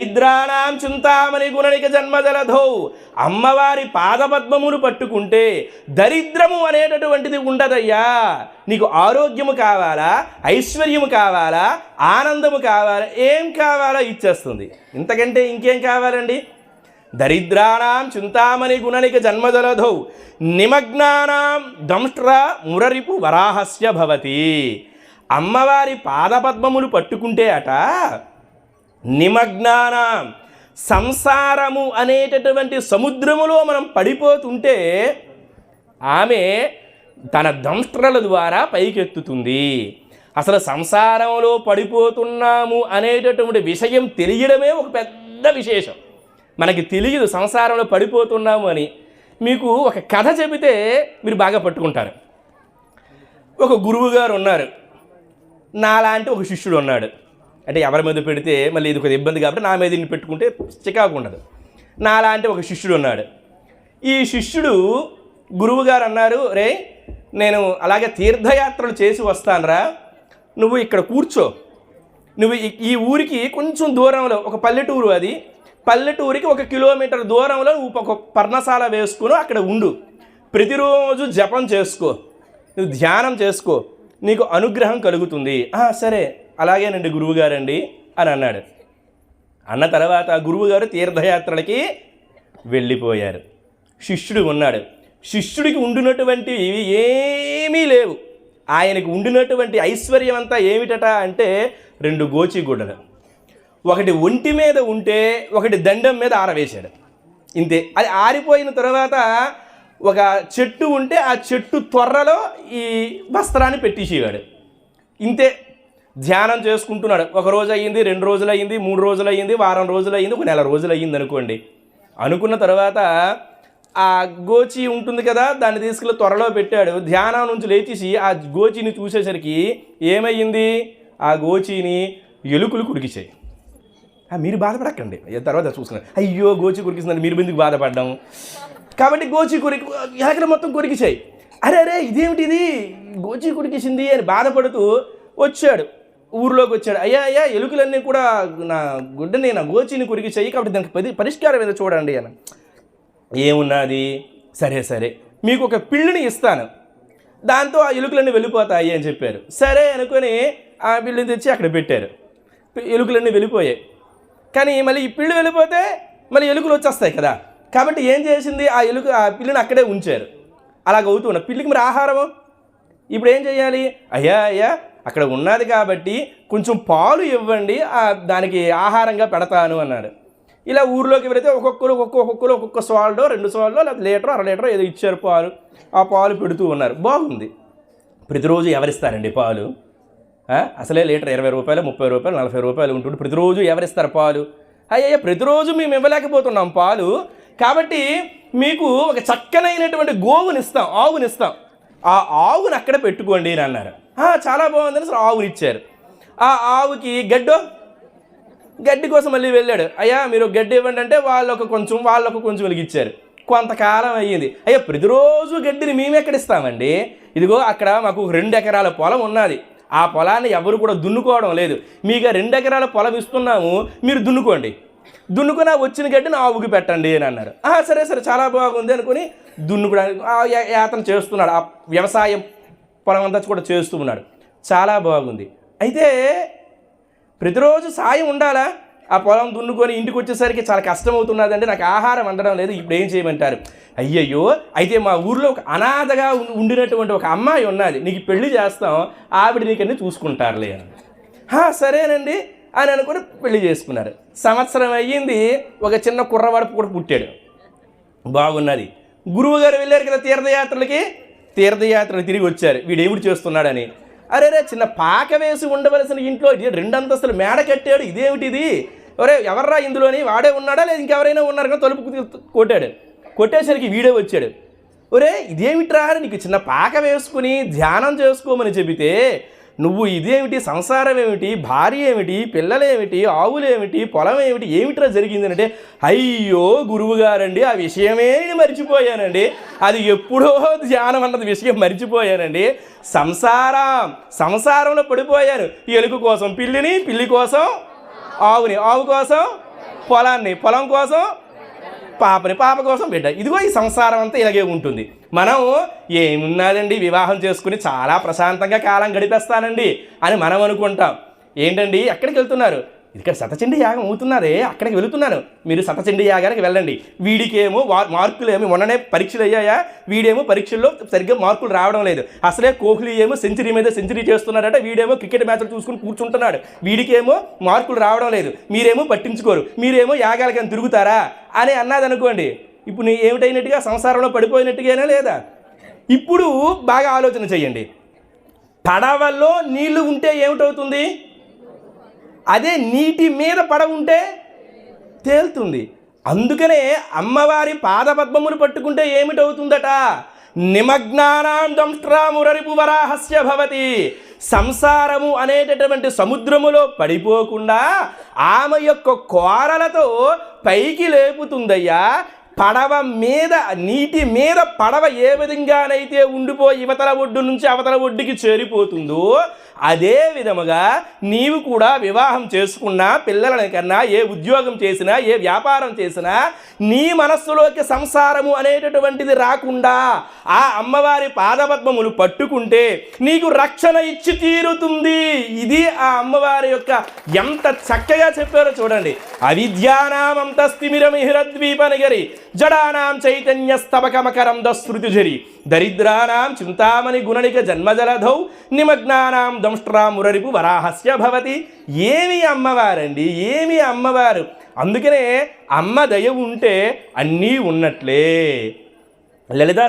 దరిద్రాణం చింతామణి గుణనిక జన్మజలధో. అమ్మవారి పాదపద్మమును పట్టుకుంటే దరిద్రము అనేటటువంటిది ఉండదయ్యా. నీకు ఆరోగ్యము కావాలా ఐశ్వర్యము కావాలా ఆనందము కావాలా ఏం కావాలా ఇచ్చేస్తుంది. ఇంతకంటే ఇంకేం కావాలండి? దరిద్రాణం చింతామణి గుణనిక జన్మజలధౌ. నిమగ్నానాం దంష్ట్ర మురరిపు వరాహస్య భవతి. అమ్మవారి పాదపద్మములు పట్టుకుంటే అట నిమగ్నానం. సంసారము అనేటటువంటి సముద్రములో మనం పడిపోతుంటే ఆమె తన దంష్ట్రల ద్వారా పైకెత్తుతుంది. అసలు సంసారంలో పడిపోతున్నాము అనేటటువంటి విషయం తెలియడమే ఒక పెద్ద విశేషం. మనకి తెలియదు సంసారంలో పడిపోతున్నాము అని. మీకు ఒక కథ చెబితే మీరు బాగా పట్టుకుంటారు. ఒక గురువు గారు ఉన్నారు. నాలాంటి ఒక శిష్యుడు ఉన్నాడు. అంటే ఎవరి మీద పెడితే మళ్ళీ ఇది కొద్దిగా ఇబ్బంది కాబట్టి నా మీద ఇన్ని పెట్టుకుంటే చికాకు ఉండదు. నాలాంటి ఒక శిష్యుడు ఉన్నాడు. ఈ శిష్యుడు గురువు గారు అన్నారు రే నేను అలాగే తీర్థయాత్రలు చేసి వస్తానురా. నువ్వు ఇక్కడ కూర్చో. నువ్వు ఈ- ఊరికి కొంచెం దూరంలో ఒక పల్లెటూరు అది. పల్లెటూరికి ఒక కిలోమీటర్ దూరంలో నువ్వు ఒక పర్ణశాల వేసుకుని అక్కడ ఉండు. ప్రతిరోజు జపం చేసుకో. నువ్వు ధ్యానం చేసుకో. నీకు అనుగ్రహం కలుగుతుంది. సరే. అలాగేనండి గురువుగారండి అని అన్నాడు. అన్న తర్వాత గురువుగారు తీర్థయాత్రలకి వెళ్ళిపోయారు. శిష్యుడు ఉన్నాడు. శిష్యుడికి ఉండినటువంటి ఏమీ లేవు. ఆయనకు ఉండినటువంటి ఐశ్వర్యం అంతా ఏమిటట అంటే రెండు గోచిగుడ్డలు ఒకటి ఒంటి మీద ఉంటే ఒకటి దండం మీద ఆరవేశాడు. ఇంతే. అది ఆరిపోయిన తర్వాత ఒక చెట్టు ఉంటే ఆ చెట్టు త్వరలో ఈ వస్త్రాన్ని పెట్టేసేవాడు ఇంతే. ధ్యానం చేసుకుంటున్నాడు. ఒక రోజు అయ్యింది రెండు రోజులు అయ్యింది మూడు రోజులు అయ్యింది వారం రోజులు అయ్యింది ఒక నెల రోజులు అయ్యింది అనుకోండి. అనుకున్న తర్వాత ఆ గోచి ఉంటుంది కదా దాన్ని తీసుకెళ్ళి త్వరలో పెట్టాడు. ధ్యానం నుంచి లేచేసి ఆ గోచిని చూసేసరికి ఏమయ్యింది? ఆ గోచిని ఎలుకలు కురికిచాయి మీరు బాధపడకండి. తర్వాత చూసుకున్నాను. అయ్యో గోచి కురికిస్తుందని మీరు ఎందుకు బాధపడ్డాం? కాబట్టి గోచి కురికి ఎలకలు మొత్తం కురికిచాయి అరే అరే ఇదేమిటి ఇది గోచి కురికిసింది అని బాధపడుతూ వచ్చాడు. ఊర్లోకి వచ్చాడు అయ్యా అయ్యా ఎలుకలన్నీ కూడా నా గుడ్డని నా గోచిని కురికిసాయి కాబట్టి దానికి పది పరిష్కారం ఏదో చూడండి అని. ఏమున్నది? సరే సరే. మీకు ఒక పిల్లిని ఇస్తాను. దాంతో ఆ ఎలుకలన్నీ వెళ్ళిపోతాయి అని చెప్పారు. సరే అనుకొని ఆ పిల్లిని తెచ్చి అక్కడ పెట్టారు. ఎలుకలన్నీ వెళ్ళిపోయాయి. కానీ మళ్ళీ ఈ పిల్లి వెళ్ళిపోతే మళ్ళీ ఎలుకలు వచ్చేస్తాయి కదా. కాబట్టి ఏం చేసింది? ఆ ఎలుక ఆ పిల్లిని అక్కడే ఉంచారు. అలాగ అవుతున్న పిల్లికి మరి ఆహారము? ఇప్పుడు ఏం చేయాలి? అయ్యా అయ్యా అక్కడ ఉన్నది కాబట్టి కొంచెం పాలు ఇవ్వండి దానికి ఆహారంగా పెడతాను అన్నాడు. ఇలా ఊర్లోకి వెళితే ఒక్కొక్కరు ఒక్కొక్క ఒక్కొక్కరు ఒక్కొక్క సాల్డో రెండు సాల్డో లేదా లీటర్ అర లీటర్ ఏదో ఇచ్చారు పాలు. ఆ పాలు పెడుతూ ఉన్నారు. బాగుంది. ప్రతిరోజు ఎవరిస్తారండి పాలు? అసలే లీటర్ ఇరవై రూపాయలు ముప్పై రూపాయలు నలభై రూపాయలు ఉంటుంది ప్రతిరోజు ఎవరిస్తారు పాలు? అయ్యే ప్రతిరోజు మేము ఇవ్వలేకపోతున్నాం పాలు. కాబట్టి మీకు ఒక చక్కనైనటువంటి గోవుని ఇస్తాం ఆ ఆవును అక్కడ పెట్టుకోండి అని అన్నారు. చాలా బాగుందని అసలు ఆవుని ఇచ్చారు. ఆ ఆవుకి గడ్డో? గడ్డి కోసం మళ్ళీ వెళ్ళాడు. అయ్యా మీరు గడ్డి ఇవ్వండి అంటే వాళ్ళొక కొంచెం వాళ్ళొక కొంచెం వెలిగిచ్చారు కొంతకాలం అయ్యింది. అయ్యా ప్రతిరోజు గడ్డిని మేము ఎక్కడ ఇస్తామండి? ఇదిగో అక్కడ మాకు రెండు ఎకరాల పొలం ఉన్నది. ఆ పొలాన్ని ఎవరు కూడా దున్నుకోవడం లేదు. మీకు రెండు ఎకరాల పొలం ఇస్తున్నాము మీరు దున్నుకోండి. దున్నుకుని వచ్చిన గడ్డిని ఆవుకి పెట్టండి అని అన్నారు. సరే సరే చాలా బాగుంది అనుకుని దున్నుకోవడానికి ఆ యాతన చేస్తున్నాడు. ఆ వ్యవసాయం పొలం అంతా కూడా చేస్తూ ఉన్నాడు. చాలా బాగుంది. అయితే ప్రతిరోజు సాయం ఉండాలా? ఆ పొలం దున్నుకొని ఇంటికి వచ్చేసరికి చాలా కష్టం అవుతున్నదంటే నాకు ఆహారం అందడం లేదు ఇప్పుడు ఏం చేయమంటారు? అయ్యయ్యో అయితే మా ఊర్లో ఒక అనాథగా ఉండినటువంటి ఒక అమ్మాయి ఉన్నది నీకు పెళ్ళి చేస్తాం ఆవిడ నీకన్నీ చూసుకుంటారులే అని. సరేనండి అని అనుకుని పెళ్ళి చేసుకున్నారు. సంవత్సరం అయ్యింది ఒక చిన్న కుర్రవాడు కూడా పుట్టాడు. బాగున్నది. గురువు గారు వెళ్ళారు కదా తీర్థయాత్రలకి? తీర్థయాత్రలు తిరిగి వచ్చారు. వీడేమిటి చేస్తున్నాడని. అరే రే చిన్న పాక వేసి ఉండవలసిన ఇంట్లో ఇది రెండు అంతస్తులు మేడ కట్టాడు. ఇదేమిటిది? ఒరే ఎవర్రా ఇందులోని? వాడే ఉన్నాడా లేదా ఇంకెవరైనా ఉన్నారు కదా తలుపు కొట్టాడు. కొట్టేసరికి వీడే వచ్చాడు. ఒరే ఇదేమిట్రా నీకు చిన్న పాక వేసుకుని ధ్యానం చేసుకోమని చెబితే నువ్వు ఇదేమిటి? సంసారం ఏమిటి భార్య ఏమిటి పిల్లలేమిటి? ఆవులేమిటి? పొలం ఏమిటి ఏమిట్రా జరిగింది అంటే అయ్యో గురువు గారండి ఆ విషయమే నేను మర్చిపోయానండి. అది ఎప్పుడో ధ్యానం అన్నది విషయం మర్చిపోయానండి. సంసారం సంసారంలో పడిపోయాను ఎలుక కోసం పిల్లిని పిల్లి కోసం ఆవుని. ఆవు కోసం పొలాన్ని పొలం కోసం పాపని పాప కోసం బిడ్డ. ఇదిగో ఈ సంసారం అంతా ఇలాగే ఉంటుంది. మనం ఏమున్నదండి? వివాహం చేసుకుని చాలా ప్రశాంతంగా కాలం గడిపేస్తానండి అని మనం అనుకుంటాం. ఏంటండి? ఎక్కడికి వెళ్తున్నారు? ఇక్కడ సతచండి యాగం అవుతున్నదే అక్కడికి వెళుతున్నాను. మీరు సతచండి యాగానికి వెళ్ళండి. వీడికేమో మార్కులు ఏమి మొన్ననే పరీక్షలు అయ్యాయా? వీడేమో పరీక్షల్లో సరిగ్గా మార్కులు రావడం లేదు. అసలే కోహ్లీ ఏమో సెంచరీ మీద సెంచరీ చేస్తున్నాడట వీడేమో క్రికెట్ మ్యాచ్లు చూసుకుని కూర్చుంటున్నాడు. వీడికేమో మార్కులు రావడం లేదు. మీరేమో పట్టించుకోరు. మీరేమో యాగాలకని తిరుగుతారా? అని అన్నది అనుకోండి ఇప్పుడు నీ ఏమిటైనట్టుగా సంసారంలో పడిపోయినట్టుగానే లేదా? ఇప్పుడు బాగా ఆలోచన చెయ్యండి పడవలో నీళ్ళు ఉంటే ఏమిటవుతుంది? అదే నీటి మీద పడవ ఉంటే తేలుతుంది. అందుకనే అమ్మవారి పాదపద్మములు పట్టుకుంటే ఏమిటవుతుందట? నిమగ్నానాం దంష్ట్రామురరిపు వరాహస్య భవతి. సంసారము అనేటటువంటి సముద్రములో పడిపోకుండా ఆమె యొక్క కోరలతో పైకి లేపుతుందయ్యా. పడవ మీద నీటి మీద పడవ ఏ విధంగానైతే ఉండిపోయి ఇవతల ఒడ్డు నుంచి అవతల ఒడ్డుకి చేరిపోతుందో అదే విధముగా నీవు కూడా వివాహం చేసుకున్నా పిల్లలని కన్నా ఏ ఉద్యోగం చేసినా ఏ వ్యాపారం చేసినా నీ మనస్సులోకి సంసారము అనేటటువంటిది రాకుండా ఆ అమ్మవారి పాదపద్మములు పట్టుకుంటే నీకు రక్షణ ఇచ్చి తీరుతుంది. ఇది ఆ అమ్మవారి యొక్క ఎంత చక్కగా చెప్పారో చూడండి. అవిద్యానామంతస్తిమిరమిహిరద్వీపనగరి జడానాం చైతన్య స్తబకమకరం దశృతిజరి దరిద్రానాం చింతామణి గుణనిక జన్మజలధౌ నిమగ్నానాం దంష్ట్రా మురరిపు వరాహస్య భవతి. ఏమి అమ్మవారండి? ఏమి అమ్మవారు? అందుకనే అమ్మ దయ ఉంటే అన్నీ ఉన్నట్లే. లలితా